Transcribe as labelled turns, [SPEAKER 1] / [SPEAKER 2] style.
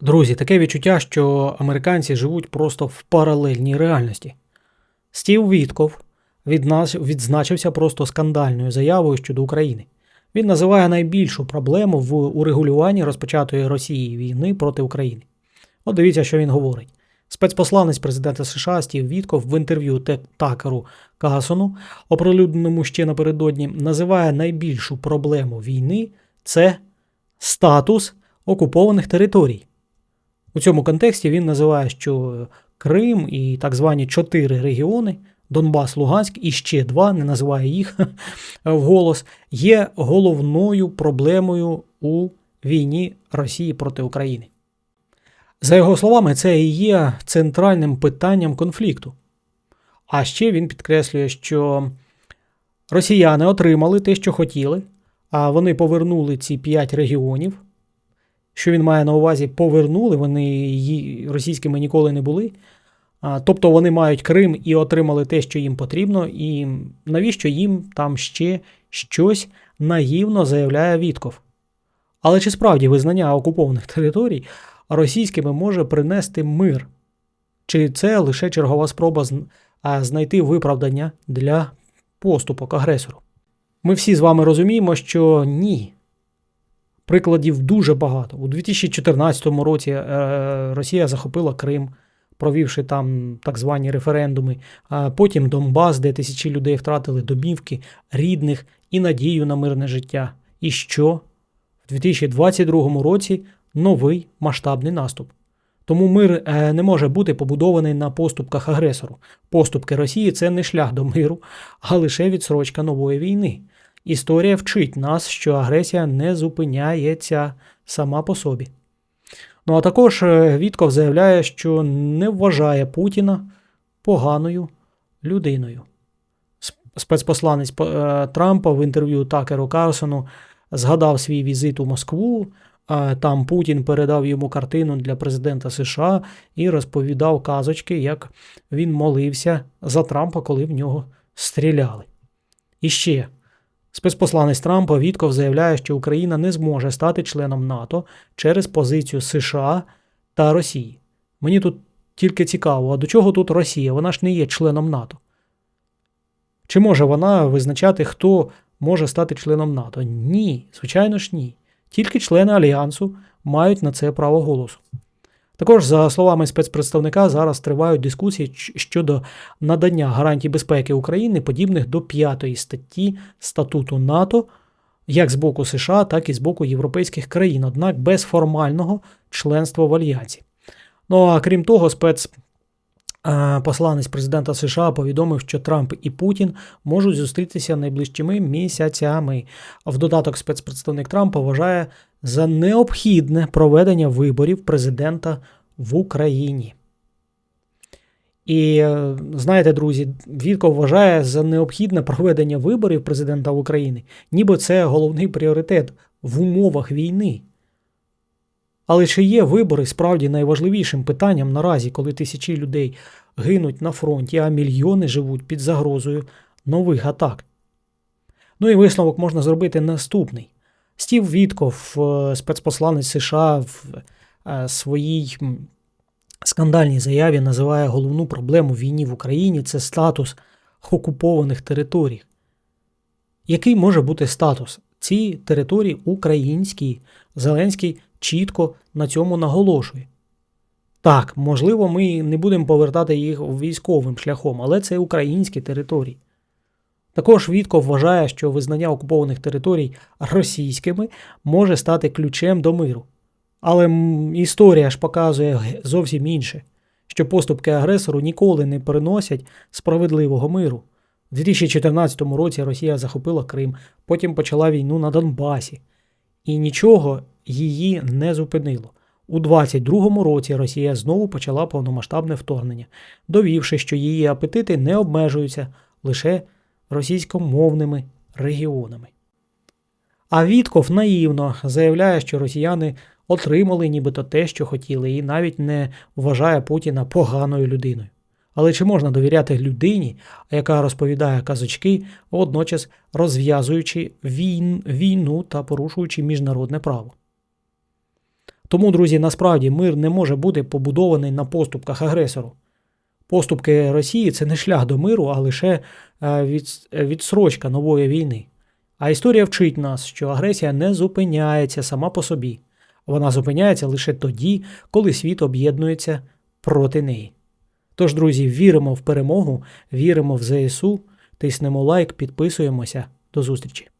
[SPEAKER 1] Друзі, таке відчуття, що американці живуть просто в паралельній реальності. Стів Вітков відзначився просто скандальною заявою щодо України. Він називає найбільшу проблему в урегулюванні розпочатої Росії війни проти України. От дивіться, що він говорить. Спецпосланець президента США Стів Вітков в інтерв'ю Такеру Касону, оприлюдненому ще напередодні, називає найбільшу проблему війни це статус окупованих територій. У цьому контексті він називає, що Крим і так звані чотири регіони Донбас, Луганськ і ще два, не називає їх вголос, є головною проблемою у війні Росії проти України. За його словами, це і є центральним питанням конфлікту. А ще він підкреслює, що росіяни отримали те, що хотіли, а вони повернули ці п'ять регіонів. Що він має на увазі, повернули, вони її російськими ніколи не були. Тобто вони мають Крим і отримали те, що їм потрібно, і навіщо їм там ще щось наївно заявляє Вітков. Але чи справді визнання окупованих територій російськими може принести мир? Чи це лише чергова спроба знайти виправдання для поступок агресору? Ми всі з вами розуміємо, що ні. Прикладів дуже багато. У 2014 році е, Росія захопила Крим, провівши там так звані референдуми, потім Донбас, де тисячі людей втратили домівки, рідних і надію на мирне життя. І що? В 2022 році новий масштабний наступ. Тому мир е, не може бути побудований на поступках агресору. Поступки Росії це не шлях до миру, а лише відсрочка нової війни. Історія вчить нас, що агресія не зупиняється сама по собі. Ну а також е, Вітков заявляє, що не вважає Путіна поганою людиною. Спецпосланець е, Трампа в інтерв'ю Такеру Карсону згадав свій візит у Москву. Там Путін передав йому картину для президента США і розповідав казочки, як він молився за Трампа, коли в нього стріляли. І ще Спецпосланець Трампа Вітков заявляє, що Україна не зможе стати членом НАТО через позицію США та Росії. Мені тут тільки цікаво, а до чого тут Росія? Вона ж не є членом НАТО. Чи може вона визначати, хто може стати членом НАТО? Ні, звичайно ж ні. Тільки члени Альянсу мають на це право голосу. Також, за словами спецпредставника, зараз тривають дискусії щодо надання гарантій безпеки України, подібних до п'ятої статті статуту НАТО, як з боку США, так і з боку європейських країн, однак без формального членства в Альянсі. Ну а крім того, спец. Посланець президента США повідомив, що Трамп і Путін можуть зустрітися найближчими місяцями. В додаток спецпредставник Трампа вважає за необхідне проведення виборів президента в Україні. І е, знаєте, друзі, Вітков вважає за необхідне проведення виборів президента України, ніби це головний пріоритет в умовах війни. Але чи є вибори справді найважливішим питанням наразі, коли тисячі людей гинуть на фронті, а мільйони живуть під загрозою нових атак? Ну і висновок можна зробити наступний. Стів Вітков, е, спецпосланець США в е, своїй скандальній заяві називає головну проблему війні в Україні це статус окупованих територій. Який може бути статус? Ці території українські. Зеленський чітко на цьому наголошує. Так, можливо, ми не будемо повертати їх військовим шляхом, але це українські території. Також Вітков вважає, що визнання окупованих територій російськими може стати ключем до миру. Але історія ж показує зовсім інше, що поступки агресору ніколи не приносять справедливого миру. У 2014 році Росія захопила Крим, потім почала війну на Донбасі, і нічого її не зупинило. У 22-му році Росія знову почала повномасштабне вторгнення, довівши, що її апетити не обмежуються лише російськомовними регіонами. А Вітков наївно заявляє, що росіяни отримали нібито те, що хотіли, і навіть не вважає Путіна поганою людиною. Але чи можна довіряти людині, яка розповідає казочки, водночас розв'язуючи війн, війну та порушуючи міжнародне право? Тому, друзі, насправді мир не може бути побудований на поступках агресору. Поступки Росії це не шлях до миру, а лише е, від- відсрочка нової війни. А історія вчить нас, що агресія не зупиняється сама по собі. Вона зупиняється лише тоді, коли світ об'єднується проти неї. Тож, друзі, віримо в перемогу, віримо в ЗСУ, тиснемо лайк, підписуємося. До зустрічі!